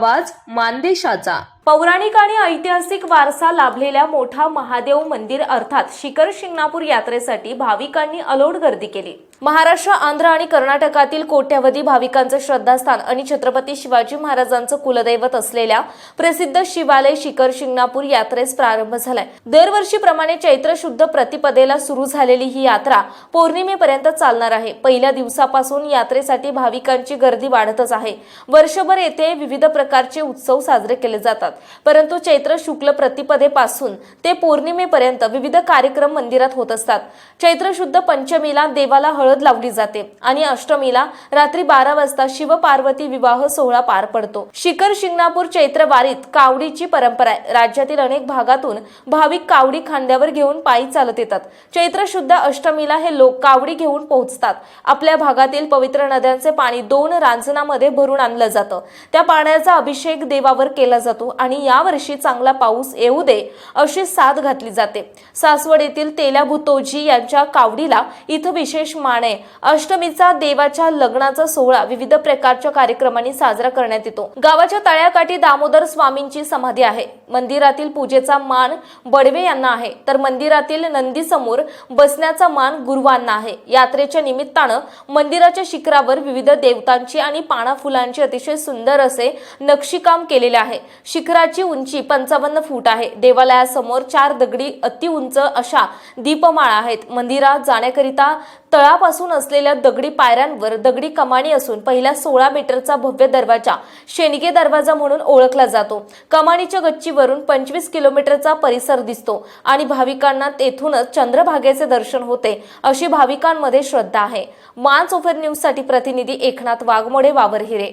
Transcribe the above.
आवाज मानदेशाचा. पौराणिक आणि ऐतिहासिक वारसा लाभलेल्या मोठा महादेव मंदिर अर्थात शिखर शिंगणापूर यात्रेसाठी भाविकांनी अलोट गर्दी केली. महाराष्ट्र आंध्र आणि कर्नाटकातील कोट्यवधी भाविकांचं श्रद्धास्थान आणि छत्रपती शिवाजी महाराजांचं कुलदैवत असलेल्या प्रसिद्ध शिवालय शिखर शिंगणापूर यात्रेस प्रारंभ झालाय. दरवर्षीप्रमाणे चैत्र शुद्ध प्रतिपदेला सुरू झालेली ही यात्रा पौर्णिमेपर्यंत चालणार आहे. पहिल्या दिवसापासून यात्रेसाठी भाविकांची गर्दी वाढतच आहे. वर्षभर येथे विविध प्रकारचे उत्सव साजरे केले जातात. परंतु चैत्र शुक्ल प्रतिपदेपासून ते पौर्णिमेपर्यंत विविध कार्यक्रम मंदिरात होत असतात. चैत्र शुद्ध पंचमीला देवाला हळद लावली जाते आणि अष्टमीला रात्री बारा वाजता शिव पार्वती विवाह सोहळा पार पडतो. शिखर शिंगणापूर चैत्र वारीत कावडीची परंपरा आहे. राज्यातील अनेक भागातून भाविक कावडी खांद्यावर घेऊन पायी चालत येतात. चैत्र शुद्ध अष्टमीला हे लोक कावडी घेऊन पोहोचतात. आपल्या भागातील पवित्र नद्यांचे पाणी दोन रांजणामध्ये भरून आणलं जातं. त्या पाण्याचा अभिषेक देवावर केला जातो आणि यावर्षी चांगला पाऊस येऊ दे अशी साथ घातली जाते. सासवड येथील तेल्या भुतोजी यांच्या कावडीला इथं विशेष मान आहे. अष्टमीचा देवाच्या लग्नाचा सोहळा विविध प्रकारच्या कार्यक्रमांनी साजरा करण्यात येतो. गावाच्या तळ्याकाठी दामोदर स्वामींची समाधी आहे. मंदिरातील पूजेचा मान बडवे यांना आहे. तर मंदिरातील नंदीसमोर बसण्याचा मान गुरुवांना आहे. यात्रेच्या निमित्तानं मंदिराच्या शिखरावर विविध देवतांची आणि पाना फुलांची अतिशय सुंदर असे नक्षीकाम केलेले आहे. शिखराची उंची पंचावन्न फूट आहे. देवालयासमोर चार दगडी अतिउंच अशा दीपमाळा आहेत. मंदिरात जाण्याकरिता तळापासून असलेल्या दगडी पायऱ्यांवर दगडी कमानी असून पहिल्या सोळा मीटरचा भव्य दरवाजा शेणगे दरवाजा म्हणून ओळखला जातो. कमानीच्या गच्चीवरून पंचवीस किलोमीटरचा परिसर दिसतो आणि भाविकांना तेथूनच चंद्रभागेचे दर्शन होते अशी भाविकांमध्ये श्रद्धा आहे. मान ओफर न्यूजसाठी प्रतिनिधी एकनाथ वाघमोडे वावरहिरे